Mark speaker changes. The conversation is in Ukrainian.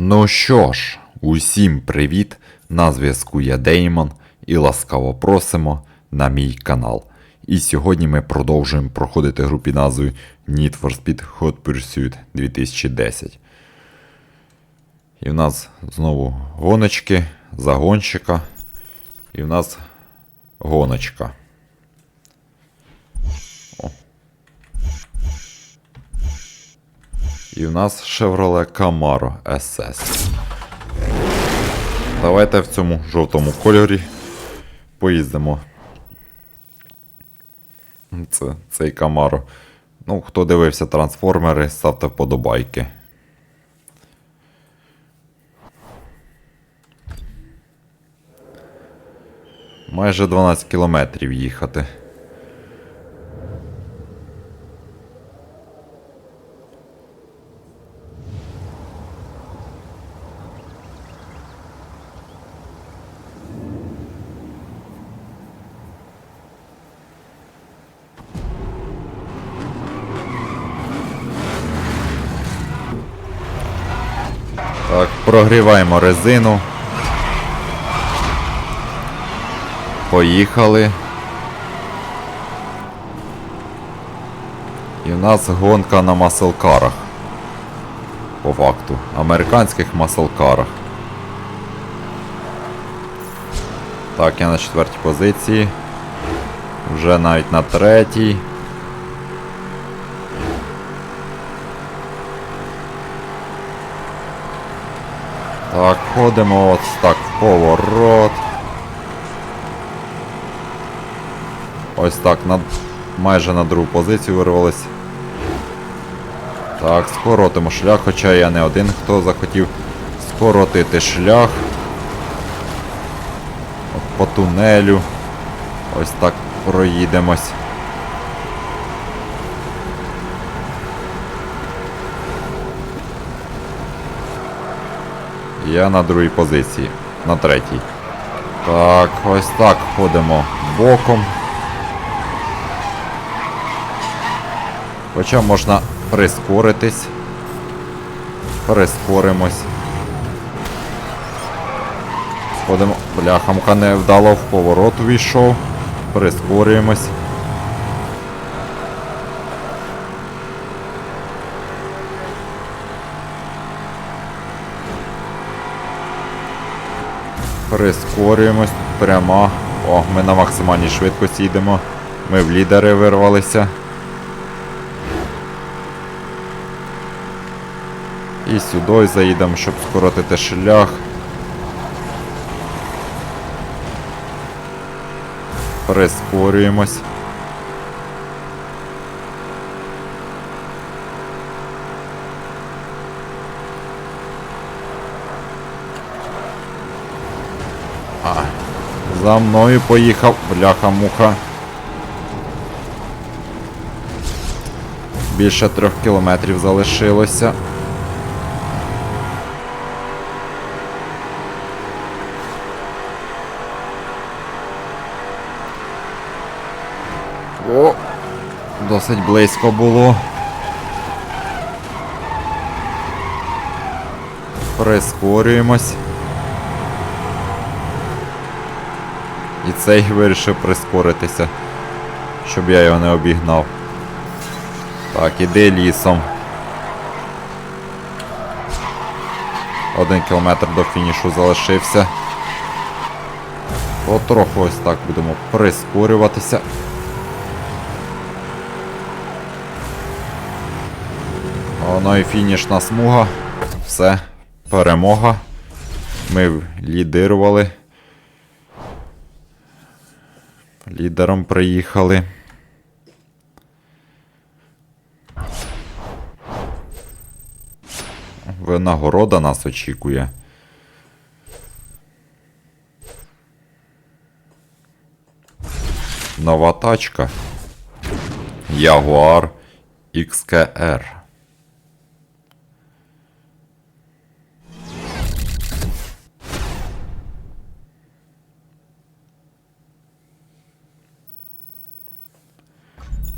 Speaker 1: Ну що ж, усім привіт! На зв'язку я Деймон і ласкаво просимо на мій канал. І сьогодні ми продовжуємо проходити гру під назвою Need for Speed Hot Pursuit 2010. І в нас знову гоночки, загонщика. І в нас гоночка. І в нас Chevrolet Camaro SS. Давайте в цьому жовтому кольорі поїздимо. Це, цей Camaro. Ну, хто дивився трансформери, ставте вподобайки. Майже 12 кілометрів їхати. Так, прогріваємо резину. Поїхали. І в нас гонка на маселкарах. По факту. Американських маселкарах. Так, я на четвертій позиції. Вже навіть на третій. Так, ходимо от так в поворот. Ось так на майже на другу позицію вирвались. Так, скоротимо шлях, хоча я не один, хто захотів скоротити шлях. От по тунелю. Ось так проїдемось. Я на другій позиції, на третій. Так, ось так ходимо боком. Хоча можна прискоритись. Прискоримось. Ходимо. Бляха, муха не вдало в поворот увійшов. Прискорюємось. Прискорюємось прямо. О, ми на максимальній швидкості йдемо. Ми в лідери вирвалися. І сюди заїдемо, щоб скоротити шлях. Прискорюємось. А, за мною поїхав, бляха-муха. Більше трьох кілометрів залишилося. О, досить близько було. Прискорюємось. І цей вирішив прискоритися, щоб я його не обігнав. Так, іди лісом. Один кілометр до фінішу залишився. Потроху ось так будемо прискорюватися. Воно і фінішна смуга. Все, перемога. Ми лідирували. Лідером приїхали. Винагорода нас очікує. Нова тачка. Jaguar XKR.